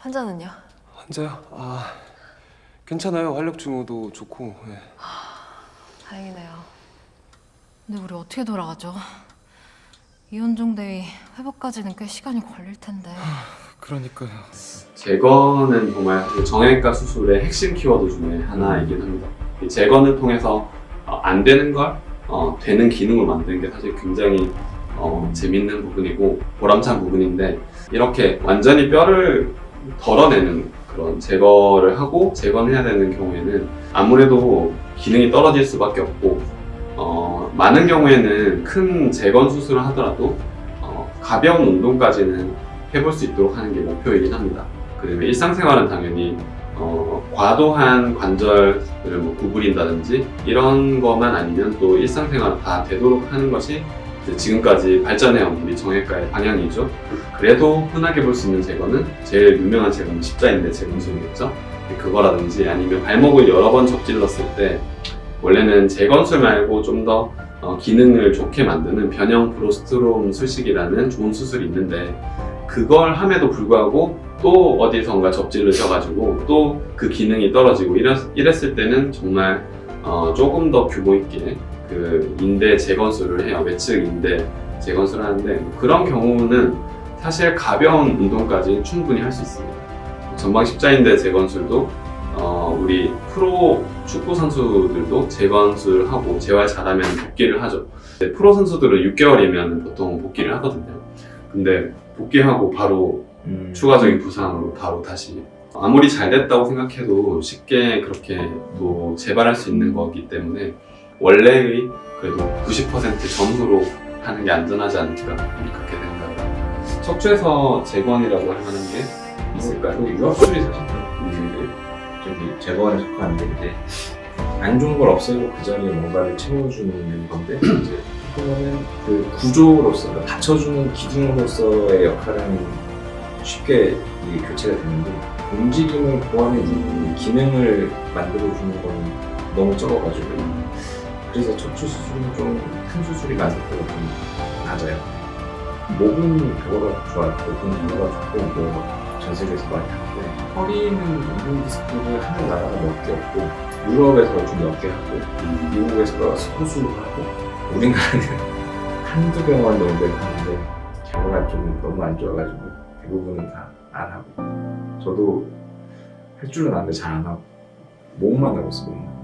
환자는요? 환자요? 아 괜찮아요. 활력 증후도 좋고. 예. 다행이네요. 근데 우리 어떻게 돌아가죠? 이혼종 대위 회복까지는 꽤 시간이 걸릴 텐데. 그러니까요. 제거는 정말 그 정형외과 수술의 핵심 키워드 중에 하나이긴 합니다. 이 제거를 통해서 어, 안 되는 걸 어, 되는 기능을 만드는 게 사실 굉장히 어, 재밌는 부분이고 보람찬 부분인데 이렇게 완전히 뼈를 덜어내는 그런 제거를 하고 제거를 해야 되는 경우에는 아무래도 기능이 떨어질 수밖에 없고 어, 많은 경우에는 큰 재건 수술을 하더라도 어, 가벼운 운동까지는 해볼 수 있도록 하는 게 목표이긴 합니다. 그다음에 일상생활은 당연히 어, 과도한 관절을 뭐 구부린다든지 이런 것만 아니면 또 일상생활 다 되도록 하는 것이 지금까지 발전해온 우리 정형외과의 방향이죠. 그래도 흔하게 볼 수 있는 제거는 제일 유명한 제거는 십자인대 재건술이겠죠. 그거라든지 아니면 발목을 여러 번 접질렀을 때 원래는 재건술 말고 좀더 어, 기능을 좋게 만드는 변형 프로스트롬 수식이라는 좋은 수술이 있는데 그걸 함에도 불구하고 또 어디선가 접질르셔가지고 또 그 기능이 떨어지고 이랬, 이랬을 때는 정말 어, 조금 더 규모 있게 그 인대 재건술을 해요. 외측 인대 재건술을 하는데 그런 경우는 사실 가벼운 운동까지 충분히 할 수 있습니다. 전방 십자인대 재건술도 어, 우리 프로 축구 선수들도 재건술하고 재활 잘하면 복귀를 하죠. 프로 선수들은 6개월이면 보통 복귀를 하거든요. 근데 복귀하고 바로 음. 추가적인 부상으로 바로 다시 아무리 잘 됐다고 생각해도 쉽게 그렇게 또 재발할 수 있는 거기 때문에 원래의 그래도 90% 전후로 하는 게 안전하지 않을까 그렇게 생각합니다. 척추에서 재건이라고 할 만한 게 있을까요? 그 유압술이 사실 그 저기 제거에 속하는데 이제 안 좋은 걸 없애고 그 자리에 뭔가를 채워주는 건데 이제 보면은 그 구조로서 그러니까 받쳐주는 기둥으로서의 역할은 쉽게 이게 교체가 되는데 움직임을 보완해주는 기능을 만들어주는 건 너무 적어가지고 그래서 척추 수술은 좀 큰 수술이 난이도가 좀 낮아요. 목은 결과가 좋아요. 목은 결과가 좋고 뭐 전 세계에서 많이 하는데 허리는 운동 디스크를 하는 나라가 몇 개 없고 유럽에서 좀 몇 개 하고 미국에서 소수로 하고 우리나라는 한두 병만 정도 하는데 결과가 좀 너무 안 좋아가지고 대부분은 다 안 하고 저도 할 줄은 아는데 잘 안 하고 몸만 하고 있어 몸만